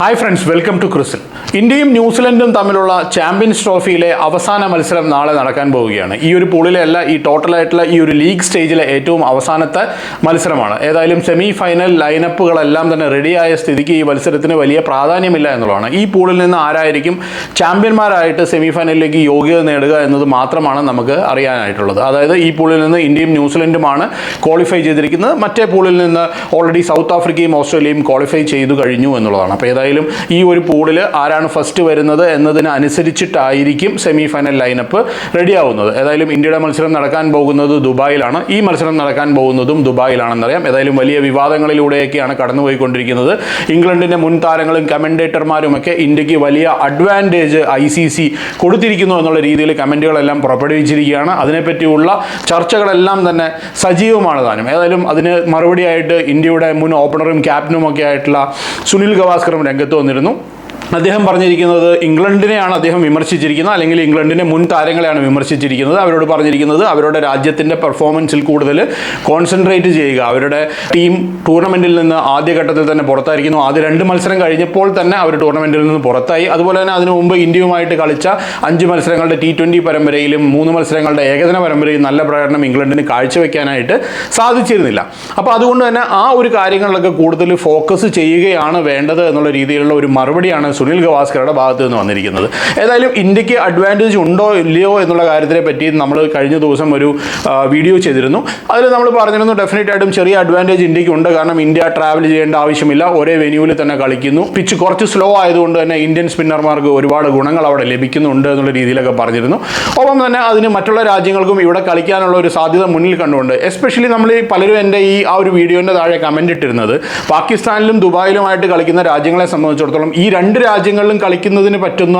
Hi friends welcome to ക്രിസിൽ ഇന്ത്യയും ന്യൂസിലൻഡും തമ്മിലുള്ള ചാമ്പ്യൻസ് ട്രോഫിയിലെ അവസാന മത്സരം നാളെ നടക്കാൻ പോവുകയാണ്. ഈ ഒരു പൂളിലെ അല്ല ഈ ടോട്ടലായിട്ടുള്ള ഈ ഒരു ലീഗ് സ്റ്റേജിലെ ഏറ്റവും അവസാനത്തെ മത്സരമാണ്. ഏതായാലും സെമി ഫൈനൽ ലൈനപ്പുകളെല്ലാം തന്നെ റെഡിയായ സ്ഥിതിക്ക് ഈ മത്സരത്തിന് വലിയ പ്രാധാന്യമില്ല എന്നുള്ളതാണ്. ഈ പൂളിൽ നിന്ന് ആരായിരിക്കും ചാമ്പ്യന്മാരായിട്ട് സെമി ഫൈനലിലേക്ക് യോഗ്യത നേടുക എന്നത് മാത്രമാണ് നമുക്ക് അറിയാനായിട്ടുള്ളത്. അതായത് ഈ പൂളിൽ നിന്ന് ഇന്ത്യയും ന്യൂസിലൻഡുമാണ് ക്വാളിഫൈ ചെയ്തിരിക്കുന്നത്. മറ്റേ പൂളിൽ നിന്ന് ഓൾറെഡി സൗത്ത് ആഫ്രിക്കയും ഓസ്ട്രേലിയയും ക്വാളിഫൈ ചെയ്തു കഴിഞ്ഞു എന്നുള്ളതാണ്. അപ്പോൾ ഏതായാലും ഈ ഒരു പൂളിൽ ആരാണ് ഫസ്റ്റ് വരുന്നത് എന്നതിനനുസരിച്ചിട്ടായിരിക്കും സെമി ഫൈനൽ ലൈനപ്പ് റെഡിയാവുന്നത് ഏതായാലും ഇന്ത്യയുടെ മത്സരം നടക്കാൻ പോകുന്നത് ദുബായിലാണ്. ഈ മത്സരം നടക്കാൻ പോകുന്നതും ദുബായിലാണെന്നറിയാം. ഏതായാലും വലിയ വിവാദങ്ങളിലൂടെയൊക്കെയാണ് കടന്നുപോയിക്കൊണ്ടിരിക്കുന്നത്. ഇംഗ്ലണ്ടിന്റെ മുൻ താരങ്ങളും കമന്റേറ്റർമാരും ഒക്കെ ഇന്ത്യയ്ക്ക് വലിയ അഡ്വാന്റേജ് ഐ സി സി കൊടുത്തിരിക്കുന്നു എന്നുള്ള രീതിയിൽ കമന്റുകളെല്ലാം പുറപ്പെടുവിച്ചിരിക്കുകയാണ്. അതിനെപ്പറ്റിയുള്ള ചർച്ചകളെല്ലാം തന്നെ സജീവമാണ് താനും. ഏതായാലും അതിന് മറുപടിയായിട്ട് ഇന്ത്യയുടെ മുൻ ഓപ്പണറും ക്യാപ്റ്റനും ഒക്കെ ആയിട്ടുള്ള സുനിൽ ഗവാസ്കറും രംഗത്ത് വന്നിരുന്നു. അദ്ദേഹം പറഞ്ഞിരിക്കുന്നത് ഇംഗ്ലണ്ടിനെയാണ് അദ്ദേഹം വിമർശിച്ചിരിക്കുന്നത് അല്ലെങ്കിൽ ഇംഗ്ലണ്ടിന്റെ മുൻ താരങ്ങളെയാണ് വിമർശിച്ചിരിക്കുന്നത്. അവരോട് പറഞ്ഞിരിക്കുന്നത് അവരുടെ രാജ്യത്തിന്റെ പെർഫോമൻസിൽ കൂടുതൽ കോൺസെൻട്രേറ്റ് ചെയ്യുക. അവരുടെ ടീം ടൂർണമെന്റിൽ നിന്ന് ആദ്യഘട്ടത്തിൽ തന്നെ പുറത്തായിരിക്കുന്നു. ആദ്യ രണ്ട് മത്സരം കഴിഞ്ഞപ്പോൾ തന്നെ അവർ ടൂർണമെന്റിൽ നിന്ന് പുറത്തായി. അതുപോലെ തന്നെ അതിനു മുമ്പ് ഇന്ത്യയുമായിട്ട് കളിച്ച അഞ്ച് മത്സരങ്ങളുടെ ടി ട്വന്റി പരമ്പരയിലും മൂന്ന് മത്സരങ്ങളുടെ ഏകദിന പരമ്പരയിലും നല്ല പ്രകടനം ഇംഗ്ലണ്ടിന് കാഴ്ചവെക്കാനായിട്ട് സാധിച്ചിരുന്നില്ല. അപ്പോൾ അതുകൊണ്ട് തന്നെ ആ ഒരു കാര്യങ്ങളിലൊക്കെ കൂടുതൽ ഫോക്കസ് ചെയ്യുകയാണ് വേണ്ടത് എന്നുള്ള രീതിയിലുള്ള ഒരു മറുപടിയാണ് സുനിൽ ഗവാസ്കറുടെ ഭാഗത്ത് നിന്ന് വന്നിരിക്കുന്നത്. ഏതായാലും ഇന്ത്യയ്ക്ക് അഡ്വാന്റേജ് ഉണ്ടോ ഇല്ലയോ എന്നുള്ള കാര്യത്തിനെ പറ്റി നമ്മൾ കഴിഞ്ഞ ദിവസം ഒരു വീഡിയോ ചെയ്തിരുന്നു. അതിൽ നമ്മൾ പറഞ്ഞിരുന്നു ഡെഫിനറ്റ് ആയിട്ടും ചെറിയ അഡ്വാന്റേജ് ഇന്ത്യയ്ക്ക് ഉണ്ട്. കാരണം ഇന്ത്യ ട്രാവൽ ചെയ്യേണ്ട ആവശ്യമില്ല. ഒരേ വെന്യൂവിൽ തന്നെ കളിക്കുന്നു. പിച്ച് കുറച്ച് സ്ലോ ആയതുകൊണ്ട് തന്നെ ഇന്ത്യൻ സ്പിന്നർമാർക്ക് ഒരുപാട് ഗുണങ്ങൾ അവിടെ ലഭിക്കുന്നുണ്ട് എന്നുള്ള രീതിയിലൊക്കെ പറഞ്ഞിരുന്നു. ഒപ്പം തന്നെ അതിന് മറ്റുള്ള രാജ്യങ്ങൾക്കും ഇവിടെ കളിക്കാനുള്ള ഒരു സാധ്യത മുന്നിൽ കണ്ടുകൊണ്ട് എസ്പെഷ്യലി നമ്മൾ പലരും എന്റെ ഈ ആ ഒരു വീഡിയോന്റെ താഴെ കമന്റ് ഇട്ടിരുന്നത് പാകിസ്ഥാനിലും ദുബായിലുമായിട്ട് കളിക്കുന്ന രാജ്യങ്ങളെ സംബന്ധിച്ചിടത്തോളം ഈ രണ്ട് രാജ്യങ്ങളിലും കളിക്കുന്നതിന് പറ്റുന്ന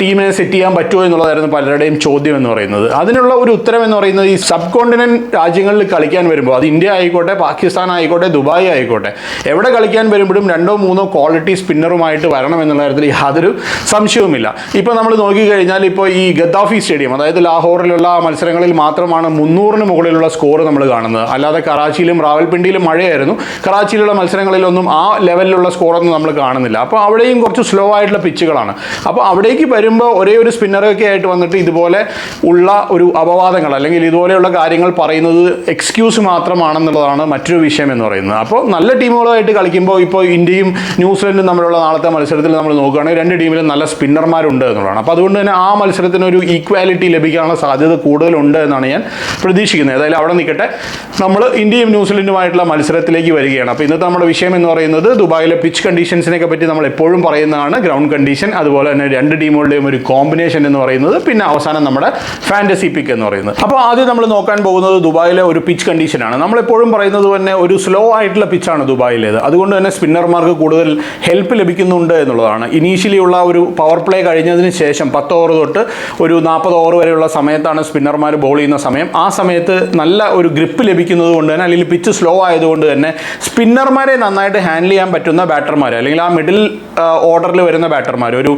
ടീമിനെ സെറ്റ് ചെയ്യാൻ പറ്റുമോ എന്നുള്ളതായിരുന്നു പലരുടെയും ചോദ്യം എന്ന് പറയുന്നത്. അതിനുള്ള ഒരു ഉത്തരം എന്ന് പറയുന്നത് ഈ സബ് കോണ്ടിനെന്റ് രാജ്യങ്ങളിൽ കളിക്കാൻ വരുമ്പോൾ അത് ഇന്ത്യ ആയിക്കോട്ടെ പാകിസ്ഥാൻ ആയിക്കോട്ടെ ദുബായ് ആയിക്കോട്ടെ എവിടെ കളിക്കാൻ വരുമ്പോഴും രണ്ടോ മൂന്നോ ക്വാളിറ്റി സ്പിന്നറുമായിട്ട് വരണം എന്നുള്ള കാര്യത്തിൽ യാതൊരു സംശയവുമില്ല. ഇപ്പോൾ നമ്മൾ നോക്കിക്കഴിഞ്ഞാൽ ഇപ്പോൾ ഈ ഗദ്ദാഫി സ്റ്റേഡിയം അതായത് ലാഹോറിലുള്ള മത്സരങ്ങളിൽ മാത്രമാണ് മുന്നൂറിന് മുകളിലുള്ള സ്കോർ നമ്മൾ കാണുന്നത്. അല്ലാതെ കറാച്ചിയിലും റാവൽപിണ്ടിയിലും മഴയായിരുന്നു. കറാച്ചിയിലുള്ള മത്സരങ്ങളിലൊന്നും ആ ലെവലിലുള്ള സ്കോറൊന്നും നമ്മൾ കാണുന്നില്ല. അപ്പോൾ അവിടെയും കുറച്ച് സ്ലോ ആയിട്ടുള്ള പിച്ചുകളാണ് അപ്പോൾ അവിടേക്ക് വരുമ്പോൾ ഒരേ ഒരു സ്പിന്നറൊക്കെ ആയിട്ട് വന്നിട്ട് ഇതുപോലെ ഉള്ള ഒരു അപവാദങ്ങൾ അല്ലെങ്കിൽ ഇതുപോലെയുള്ള കാര്യങ്ങൾ പറയുന്നത് എക്സ്ക്യൂസ് മാത്രമാണെന്നുള്ളതാണ് മറ്റൊരു വിഷയം എന്ന് പറയുന്നത്. അപ്പോൾ നല്ല ടീമുകളുമായിട്ട് കളിക്കുമ്പോൾ ഇപ്പോൾ ഇന്ത്യയും ന്യൂസിലൻഡും തമ്മിലുള്ള നാളത്തെ മത്സരത്തിൽ നമ്മൾ നോക്കുകയാണെങ്കിൽ രണ്ട് ടീമിലും നല്ല സ്പിന്നർമാരുണ്ട് എന്നുള്ളതാണ്. അപ്പോൾ അതുകൊണ്ട് തന്നെ ആ മത്സരത്തിന് ഒരു ഈക്വാലിറ്റി ലഭിക്കാനുള്ള സാധ്യത കൂടുതലുണ്ട് എന്നാണ് ഞാൻ പ്രതീക്ഷിക്കുന്നത്. ഏതായാലും അവിടെ നിൽക്കട്ടെ. നമ്മൾ ഇന്ത്യയും ന്യൂസിലൻഡുമായിട്ടുള്ള മത്സരത്തിലേക്ക് വരികയാണ്. അപ്പോൾ ഇന്നത്തെ നമ്മുടെ വിഷയം എന്ന് പറയുന്നത് ദുബായിലെ പിച്ച് കണ്ടീഷൻസിനെയൊക്കെ പറ്റി നമ്മൾ എപ്പോഴും പറയുന്നതാണ് ഗ്രൗണ്ട് കണ്ടീഷൻ അതുപോലെ തന്നെ രണ്ട് ടീമുകളുടെയും ഒരു കോമ്പിനേഷൻ എന്ന് പറയുന്നത് പിന്നെ അവസാനം നമ്മുടെ ഫാന്റസി പിക്ക് എന്ന് പറയുന്നത്. അപ്പോൾ ആദ്യം നമ്മൾ നോക്കാൻ പോകുന്നത് ദുബായിലെ ഒരു പിച്ച് കണ്ടീഷനാണ് നമ്മളെപ്പോഴും പറയുന്നത് തന്നെ ഒരു സ്ലോ ആയിട്ടുള്ള പിച്ചാണ് ദുബായിലേത്. അതുകൊണ്ട് തന്നെ സ്പിന്നർമാർക്ക് കൂടുതൽ ഹെൽപ്പ് ലഭിക്കുന്നുണ്ട് എന്നുള്ളതാണ്. ഇനീഷ്യലി ഉള്ള ഒരു പവർ പ്ലേ കഴിഞ്ഞതിന് ശേഷം പത്ത് ഓവർ തൊട്ട് ഒരു നാൽപ്പത് ഓവർ വരെയുള്ള സമയത്താണ് സ്പിന്നർമാർ ബോൾ ചെയ്യുന്ന സമയം. ആ സമയത്ത് നല്ല ഒരു ഗ്രിപ്പ് ലഭിക്കുന്നത് കൊണ്ട് തന്നെ അല്ലെങ്കിൽ പിച്ച് സ്ലോ ആയതുകൊണ്ട് തന്നെ സ്പിന്നർമാരെ നന്നായിട്ട് ഹാൻഡിൽ ചെയ്യാൻ പറ്റുന്ന ബാറ്റർമാർ അല്ലെങ്കിൽ ആ മിഡിൽ ഓർഡറിൽ വരുന്ന ബാറ്റർമാർ ഒരു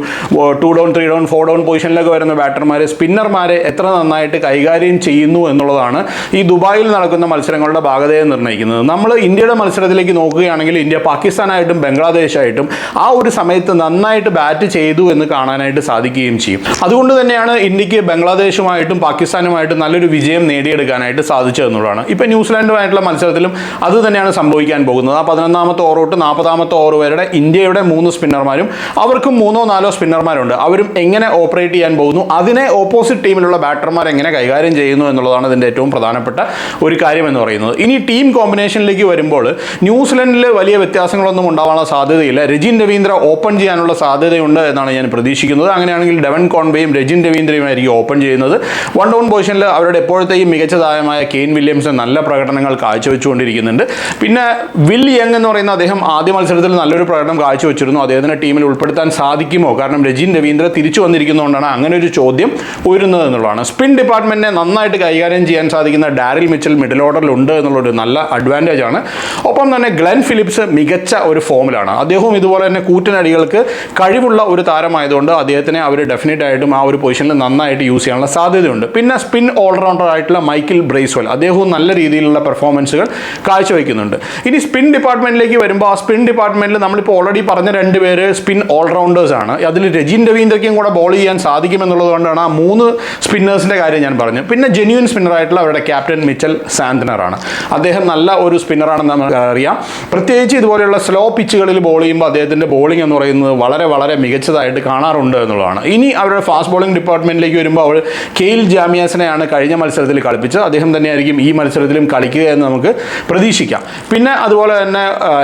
two down three down four down പൊസിഷനിലൊക്കെ വരുന്ന ബാറ്റർമാർ സ്പിന്നർമാരെ എത്ര നന്നായിട്ട് കൈകാര്യം ചെയ്യുന്നു എന്നുള്ളതാണ് ഈ ദുബായിൽ നടക്കുന്ന മത്സരങ്ങളുടെ ഭാഗതയെ നിർണയിക്കുന്നത്. നമ്മൾ ഇന്ത്യയുടെ മത്സരത്തിലേക്ക് നോക്കുകയാണെങ്കിൽ ഇന്ത്യ പാകിസ്ഥാനായിട്ടും ബംഗ്ലാദേശായിട്ടും ആ ഒരു സമയത്ത് നന്നായിട്ട് ബാറ്റ് ചെയ്തു എന്ന് കാണാനായിട്ട് സാധിക്കുകയും ചെയ്യും. അതുകൊണ്ട് തന്നെയാണ് ഇന്ത്യയ്ക്ക് ബംഗ്ലാദേശുമായിട്ടും പാകിസ്ഥാനുമായിട്ടും നല്ലൊരു വിജയം നേടിയെടുക്കാനായിട്ട് സാധിച്ചതെന്നുള്ളതാണ് ഇപ്പം ന്യൂസിലാൻഡുമായിട്ടുള്ള മത്സരത്തിലും അത് തന്നെയാണ് സംഭവിക്കാൻ പോകുന്നത്. ആ പതിനൊന്നാമത്തെ ഓവർ തൊട്ട് നാൽപ്പതാമത്തെ ഓവർ വരെ ഇന്ത്യയുടെ മൂന്ന് സ്പിന്നർമാരും അവർക്കും മൂന്നോ നാലോ സ്പിന്നർമാരുണ്ട് അവരും എങ്ങനെ ഓപ്പറേറ്റ് ചെയ്യാൻ പോകുന്നു അതിനെ ഓപ്പോസിറ്റ് ടീമിലുള്ള ബാറ്റർമാർ എങ്ങനെ കൈകാര്യം ചെയ്യുന്നു എന്നുള്ളതാണ് ഇതിന്റെ ഏറ്റവും പ്രധാനപ്പെട്ട ഒരു കാര്യം എന്ന് പറയുന്നത്. ഇനി ടീം കോമ്പിനേഷനിലേക്ക് വരുമ്പോൾ ന്യൂസിലൻഡിൽ വലിയ വ്യത്യാസങ്ങളൊന്നും ഉണ്ടാവാനുള്ള സാധ്യതയില്ല. രജിൻ രവീന്ദ്ര ഓപ്പൺ ചെയ്യാനുള്ള സാധ്യതയുണ്ട് എന്നാണ് ഞാൻ പ്രതീക്ഷിക്കുന്നത്. അങ്ങനെയാണെങ്കിൽ ഡെവൻ കോൺവേയും രജിൻ രവീന്ദ്രയുമായിരിക്കും ഓപ്പൺ ചെയ്യുന്നത്. വൺ ഡൗൺ പൊസിഷനിൽ അവരുടെ എപ്പോഴത്തേക്കും മികച്ച താരമായ കെയിൻ വില്യംസ് നല്ല പ്രകടനങ്ങൾ കാഴ്ചവെച്ചുകൊണ്ടിരിക്കുന്നുണ്ട്. പിന്നെ വിൽ യങ് എന്ന് പറയുന്ന അദ്ദേഹം ആദ്യ മത്സരത്തിൽ നല്ലൊരു പ്രകടനം കാഴ്ചവെച്ചിരുന്നു. അദ്ദേഹത്തിന്റെ ടീമിൽ ഉൾപ്പെടുത്താൻ സാധിക്കുമോ? കാരണം രജിൻ രവീന്ദ്ര തിരിച്ചു വന്നിരിക്കുന്നതുകൊണ്ടാണ് അങ്ങനെ ഒരു ചോദ്യം ഉയരുന്നത് എന്നുള്ളതാണ് സ്പിൻ ഡിപ്പാർട്ട്മെന്റിനെ നന്നായിട്ട് കൈകാര്യം ചെയ്യാൻ സാധിക്കുന്ന ഡാരിൽ മിച്ചൽ മിഡിൽ ഓർഡറിൽ ഉണ്ട് എന്നുള്ളൊരു നല്ല അഡ്വാന്റേജ് ആണ്. ഒപ്പം തന്നെ ഗ്ലെൻ ഫിലിപ്സ് മികച്ച ഒരു ഫോമിലാണ്. അദ്ദേഹവും ഇതുപോലെ തന്നെ കൂറ്റനടികൾക്ക് കഴിവുള്ള ഒരു താരമായതുകൊണ്ട് അദ്ദേഹത്തിനെ അവർ ഡെഫിനറ്റ് ആയിട്ടും ആ ഒരു പൊസിഷനിൽ നന്നായിട്ട് യൂസ് ചെയ്യാനുള്ള സാധ്യതയുണ്ട്. പിന്നെ സ്പിൻ ഓൾറൗണ്ടർ ആയിട്ടുള്ള മൈക്കിൾ ബ്രേസ്വൽ. അദ്ദേഹവും നല്ല രീതിയിലുള്ള പെർഫോമൻസുകൾ കാഴ്ചവെക്കുന്നുണ്ട്. ഇനി സ്പിൻ ഡിപ്പാർട്ട്മെന്റിലേക്ക് വരുമ്പോൾ ആ സ്പിൻ ഡിപ്പാർട്ട്മെന്റിൽ നമ്മളിപ്പോൾ ഓൾറെഡി പറഞ്ഞ രണ്ട് പേര് സ്പിൻ ഓൾറൗണ്ടേഴ്സ് ആണ്. അതിൽ രജിൻ രവീന്ദ്രയ്ക്കും കൂടെ ബോൾ ചെയ്യാൻ സാധിക്കുമെന്നുള്ളത് കൊണ്ടാണ് ആ മൂന്ന് സ്പിന്നേഴ്സിന്റെ കാര്യം ഞാൻ പറഞ്ഞു പിന്നെ ജെന്യൂൻ സ്പിന്നറായിട്ടുള്ള അവരുടെ ക്യാപ്റ്റൻ മിച്ചൽ സാന്തനറാണ് അദ്ദേഹം നല്ല ഒരു സ്പിന്നറാണെന്ന് നമുക്ക് അറിയാം. പ്രത്യേകിച്ച് ഇതുപോലെയുള്ള സ്ലോ പിച്ചുകളിൽ ബോൾ ചെയ്യുമ്പോൾ അദ്ദേഹത്തിന്റെ ബോളിംഗ് എന്ന് പറയുന്നത് വളരെ വളരെ മികച്ചതായിട്ട് കാണാറുണ്ട് എന്നുള്ളതാണ്. ഇനി അവരുടെ ഫാസ്റ്റ് ബോളിംഗ് ഡിപ്പാർട്ട്മെന്റിലേക്ക് വരുമ്പോൾ അവൾ കെയിൽ ജാമിയാസിനെയാണ് കഴിഞ്ഞ മത്സരത്തിൽ കളിപ്പിച്ചത്. അദ്ദേഹം തന്നെയായിരിക്കും ഈ മത്സരത്തിലും കളിക്കുക എന്ന് നമുക്ക് പ്രതീക്ഷിക്കാം. പിന്നെ അതുപോലെ തന്നെ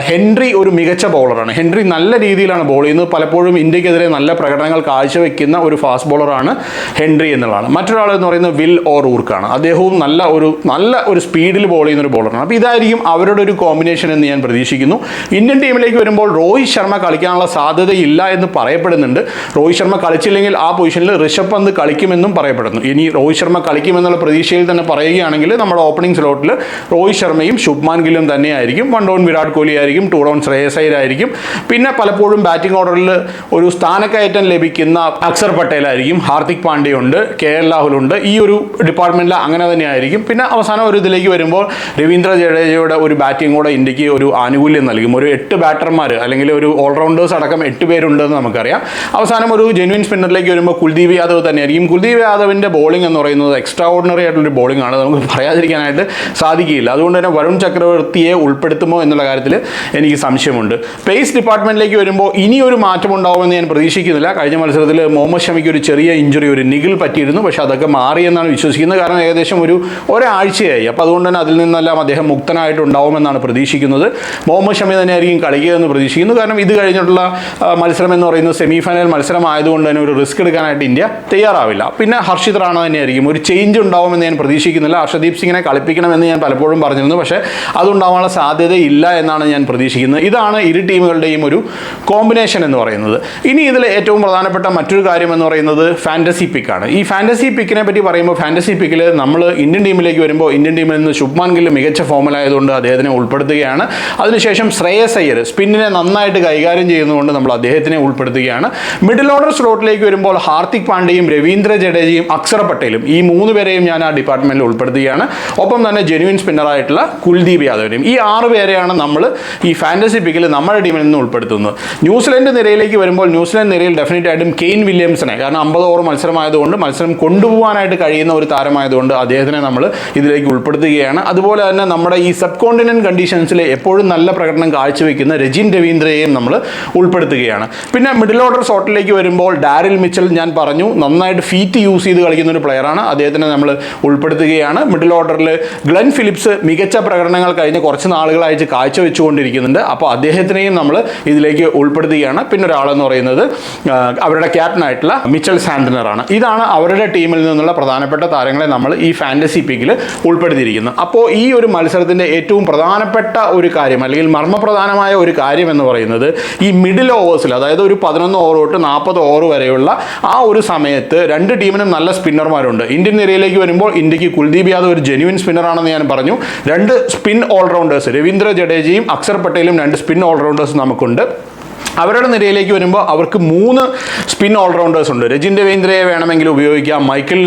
ഹെൻറി ഒരു മികച്ച ബോളറാണ് ഹെൻറി നല്ല രീതിയിലാണ് ബോൾ ചെയ്യുന്നത്. പലപ്പോഴും ഇന്ത്യക്കെതിരെ നല്ല പ്രകടനങ്ങൾ കാഴ്ചവെക്കുന്ന ഒരു ഫാസ്റ്റ് ബോളറാണ് ഹെൻറി എന്നുള്ളതാണ്. മറ്റൊരാൾ എന്ന് പറയുന്നത് വിൽ ഓർ ഊർക്കാണ്. അദ്ദേഹവും നല്ല ഒരു നല്ല ഒരു സ്പീഡിൽ ബോൾ ചെയ്യുന്ന ഒരു ബോളറാണ് അപ്പോൾ ഇതായിരിക്കും അവരുടെ ഒരു കോമ്പിനേഷൻ എന്ന് ഞാൻ പ്രതീക്ഷിക്കുന്നു. ഇന്ത്യൻ ടീമിലേക്ക് വരുമ്പോൾ രോഹിത് ശർമ്മ കളിക്കാനുള്ള സാധ്യതയില്ല എന്ന് പറയപ്പെടുന്നുണ്ട്. രോഹിത് ശർമ്മ കളിച്ചില്ലെങ്കിൽ ആ പൊസിഷനിൽ ഋഷഭ് പന്ത് കളിക്കുമെന്നും പറയപ്പെടുന്നു. ഇനി രോഹിത് ശർമ്മ കളിക്കുമെന്നുള്ള പ്രതീക്ഷയിൽ തന്നെ പറയുകയാണെങ്കിൽ നമ്മുടെ ഓപ്പണിംഗ് സ്ലോട്ടിൽ രോഹിത് ശർമ്മയും ശുഭ്മാൻ ഗില്ലും തന്നെയായിരിക്കും. വൺ ഡൗൺ വിരാട് കോഹ്ലി ആയിരിക്കും ടു ഡൗൺ ശ്രേയസൈരായിരിക്കും പിന്നെ പലപ്പോഴും ബാറ്റിംഗ് ഓർഡറിൽ ഒരു സ്ഥാനക്കയറ്റം ലഭിക്കുന്ന അക്സർ പട്ടേലായിരിക്കും ഹാർദിക് പാണ്ഡ്യ ഉണ്ട് കെ എൽ രാഹുലുണ്ട് ഈ ഒരു ഡിപ്പാർട്ട്മെന്റിൽ അങ്ങനെ തന്നെയായിരിക്കും. പിന്നെ അവസാനം ഒരു ഇതിലേക്ക് വരുമ്പോൾ രവീന്ദ്ര ജഡേജയുടെ ഒരു ബാറ്റിംഗ് കൂടെ ഇന്ത്യയ്ക്ക് ഒരു ആനുകൂല്യം നൽകും. ഒരു എട്ട് ബാറ്റർമാർ അല്ലെങ്കിൽ ഒരു ഓൾറൗണ്ടേഴ്സ് അടക്കം എട്ട് പേരുണ്ടെന്ന് നമുക്കറിയാം. അവസാനം ഒരു ജെന്വിൻ സ്പിന്നറിലേക്ക് വരുമ്പോൾ കുൽദീപ് യാദവ് തന്നെയായിരിക്കും. കുൽദീപ് യാദവിന്റെ ബോളിംഗ് എന്ന് പറയുന്നത് എക്സ്ട്രാ ഓർഡിനറി ആയിട്ടുള്ളൊരു ബോളിംഗ് ആണ്. നമുക്ക് പറയാതിരിക്കാനായിട്ട് സാധിക്കില്ല അതുകൊണ്ട് തന്നെ വരുൺ ചക്രവർത്തിയെ ഉൾപ്പെടുത്തുമോ എന്നുള്ള കാര്യത്തിൽ എനിക്ക് സംശയമുണ്ട്. പേസ് ഡിപ്പാർട്ട്മെന്റിലേക്ക് വരുമ്പോൾ ഇനി ഒരു മാറ്റം ഉണ്ടാവുമെന്ന് ഞാൻ പ്രതീക്ഷിക്കുന്നില്ല. കഴിഞ്ഞ മത്സരത്തിൽ മുഹമ്മദ് ഷമിക്ക് ഒരു ചെറിയ ഇഞ്ചുറി ഒരു നിഗിൽ പറ്റിയിരുന്നു. പക്ഷേ അതൊക്കെ മാറിയെന്നാണ് വിശ്വസിക്കുന്നത്. കാരണം ഏകദേശം ഒരു ഒരാഴ്ചയായി. അപ്പോൾ അതുകൊണ്ട് തന്നെ അതിൽ നിന്നെല്ലാം അദ്ദേഹം മുക്തനായിട്ടുണ്ടാവുമെന്നാണ് പ്രതീക്ഷിക്കുന്നത്. മുഹമ്മദ് ഷമി തന്നെയായിരിക്കും കളിക്കുക എന്ന് പ്രതീക്ഷിക്കുന്നു. കാരണം ഇത് കഴിഞ്ഞിട്ടുള്ള മത്സരം എന്ന് പറയുന്നത് സെമി ഫൈനൽ മത്സരം ആയതുകൊണ്ട് തന്നെ ഒരു റിസ്ക് എടുക്കാനായിട്ട് ഇന്ത്യ തയ്യാറാവില്ല. പിന്നെ ഹർഷിത് റാണ തന്നെയായിരിക്കും. ഒരു ചേഞ്ച് ഉണ്ടാവുമെന്ന് ഞാൻ പ്രതീക്ഷിക്കുന്നില്ല. ഹർഷദീപ് സിംഗിനെ കളിപ്പിക്കണമെന്ന് ഞാൻ പലപ്പോഴും പറഞ്ഞിരുന്നു. പക്ഷേ അതുണ്ടാവാനുള്ള സാധ്യതയില്ല എന്നാണ് ഞാൻ പ്രതീക്ഷിക്കുന്നത്. ഇതാണ് ഇരു ടീമുകളുടെയും ഒരു കോമ്പിനേഷൻ എന്ന് പറയുന്നത്. ഇനി ഇതിൽ ഏറ്റവും പ്രധാനപ്പെട്ട മറ്റൊരു കാര്യം എന്ന് പറയുന്നത് ഫാന്റസി പിക്കാണ് ഈ ഫാന്റസി പിക്കിനെ പറ്റി പറയുമ്പോൾ ഫാന്റസി പിക്കിൽ നമ്മൾ ഇന്ത്യൻ ടീമിലേക്ക് വരുമ്പോൾ ഇന്ത്യൻ ടീമിൽ നിന്ന് ശുഭ്മാൻ ഗിൽ മികച്ച ഫോമിലായതുകൊണ്ട് അദ്ദേഹത്തിനെ ഉൾപ്പെടുത്തുകയാണ്. അതിനുശേഷം ശ്രേയസ് അയ്യർ സ്പിന്നിനെ നന്നായിട്ട് കൈകാര്യം ചെയ്യുന്നതുകൊണ്ട് നമ്മൾ അദ്ദേഹത്തിനെ ഉൾപ്പെടുത്തുകയാണ്. മിഡിൽ ഓർഡർ സ്ലോട്ടിലേക്ക് വരുമ്പോൾ ഹാർദിക് പാണ്ഡ്യയും രവീന്ദ്ര ജഡേജയും അക്ഷർ പട്ടേലും ഈ മൂന്ന് പേരെയും ഞാൻ ആ ഡിപ്പാർട്ട്മെന്റിൽ ഉൾപ്പെടുത്തുകയാണ്. ഒപ്പം തന്നെ ജെനുവിൻ സ്പിന്നറായിട്ടുള്ള കുൽദീപ് യാദവിനെയും. ഈ ആറ് പേരെയാണ് നമ്മൾ ഈ ഫാന്റസി പിക്കിൽ നമ്മുടെ ടീമിൽ നിന്ന് ഉൾപ്പെടുത്തുന്നത്. ന്യൂസിലൻഡ് നിരയിലേക്ക് വരുമ്പോൾ ന്യൂസിലൻഡ് നിരയിൽ ഡെഫിനറ്റ് ആയിട്ടും കെയിൻ വില്യംസിനെ കാരണം അമ്പത് ഓവർ മത്സരമായതുകൊണ്ട് മത്സരം കൊണ്ടുപോകാനായിട്ട് കഴിയുന്ന ഒരു താരമായതുകൊണ്ട് അദ്ദേഹത്തിനെ നമ്മൾ ഇതിലേക്ക് ഉൾപ്പെടുത്തുകയാണ്. അതുപോലെ തന്നെ നമ്മുടെ ഈ സബ് കോണ്ടിനെന്റ് കണ്ടീഷൻസിൽ എപ്പോഴും നല്ല പ്രകടനം കാഴ്ചവെക്കുന്ന രജിൻ രവീന്ദ്രയെയും നമ്മൾ ഉൾപ്പെടുത്തുകയാണ്. പിന്നെ മിഡിൽ ഓർഡർ ഷോട്ടിലേക്ക് വരുമ്പോൾ ഡാരിൽ മിച്ചൽ ഞാൻ പറഞ്ഞു നന്നായിട്ട് ഫീറ്റ് യൂസ് ചെയ്ത് കളിക്കുന്ന ഒരു പ്ലെയറാണ് അദ്ദേഹത്തിനെ നമ്മൾ ഉൾപ്പെടുത്തുകയാണ്. മിഡിൽ ഓർഡറിൽ ഗ്ലെൻ ഫിലിപ്സ് മികച്ച പ്രകടനങ്ങൾ കഴിഞ്ഞ് കുറച്ച് നാളുകളായിട്ട് കാഴ്ചവെച്ചുകൊണ്ടിരിക്കുന്നുണ്ട്. അപ്പോൾ അദ്ദേഹത്തിനെയും നമ്മൾ ഇതിലേക്ക് ഉൾപ്പെടുത്തുകയാണ്. പിന്നെ ഒരാളെന്ന് പറയുന്നത് അവരുടെ ക്യാപ്റ്റനായിട്ടുള്ള മിച്ചൽ സാന്റനറാണ്. ഇതാണ് അവരുടെ ടീമിൽ നിന്നുള്ള പ്രധാനപ്പെട്ട താരങ്ങളെ നമ്മൾ ഈ ഫാന്റസി പിക്കിൽ ഉൾപ്പെടുത്തിയിരിക്കുന്നത്. അപ്പോൾ ഈ ഒരു മത്സരത്തിന്റെ ഏറ്റവും പ്രധാനപ്പെട്ട ഒരു കാര്യം അല്ലെങ്കിൽ മർമ്മപ്രധാനമായ ഒരു കാര്യം എന്ന് പറയുന്നത് ഈ മിഡിൽ ഓവേഴ്സിൽ അതായത് ഒരു പതിനൊന്ന് ഓവർ തൊട്ട് നാൽപ്പത് ഓവർ വരെയുള്ള ആ ഒരു സമയത്ത് രണ്ട് ടീമിനും നല്ല സ്പിന്നർമാരുണ്ട് ഇന്ത്യൻ നിരയിലേക്ക് വരുമ്പോൾ ഇന്ത്യയ്ക്ക് കുൽദീപ് യാദവ് ഒരു ജെന്യൂൻ സ്പിന്നറാണെന്ന് ഞാൻ പറഞ്ഞു. രണ്ട് സ്പിൻ ഓൾറൗണ്ടേഴ്സ് രവീന്ദ്ര ജഡേജയും അക്സർ പട്ടേലും രണ്ട് സ്പിൻ ഓൾറൗണ്ടേഴ്സ് നമുക്കുണ്ട്. അവരുടെ നിരയിലേക്ക് വരുമ്പോൾ അവർക്ക് മൂന്ന് സ്പിൻ ഓൾറൗണ്ടേഴ്സ് ഉണ്ട്. രജിൻ രവീന്ദ്രയെ വേണമെങ്കിൽ ഉപയോഗിക്കാം മൈക്കിൾ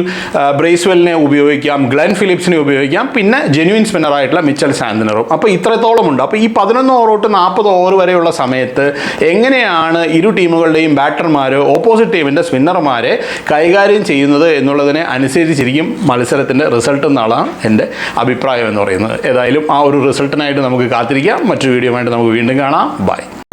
ബ്രേസ്വെല്ലിനെ ഉപയോഗിക്കാം ഗ്ലെൻ ഫിലിപ്സിനെ ഉപയോഗിക്കാം പിന്നെ ജെന്യുവിൻ സ്പിന്നറായിട്ടുള്ള മിച്ചൽ സാന്തിനറും അപ്പോൾ ഇത്രത്തോളം ഉണ്ട്. അപ്പോൾ ഈ പതിനൊന്ന് ഓവർ തൊട്ട് നാൽപ്പത് ഓവർ വരെയുള്ള സമയത്ത് എങ്ങനെയാണ് ഇരു ടീമുകളുടെയും ബാറ്റർമാർ ഓപ്പോസിറ്റ് ടീമിന്റെ സ്പിന്നർമാരെ കൈകാര്യം ചെയ്യുന്നത് എന്നുള്ളതിനെ അനുസരിച്ചിരിക്കും മത്സരത്തിന്റെ റിസൾട്ട് എന്നുള്ളതാണ് എന്റെ അഭിപ്രായം എന്ന് പറയുന്നത്. ഏതായാലും ആ ഒരു റിസൾട്ടിനായിട്ട് നമുക്ക് കാത്തിരിക്കാം. മറ്റൊരു വീഡിയോ ആയിട്ട് നമുക്ക് വീണ്ടും കാണാം. ബൈ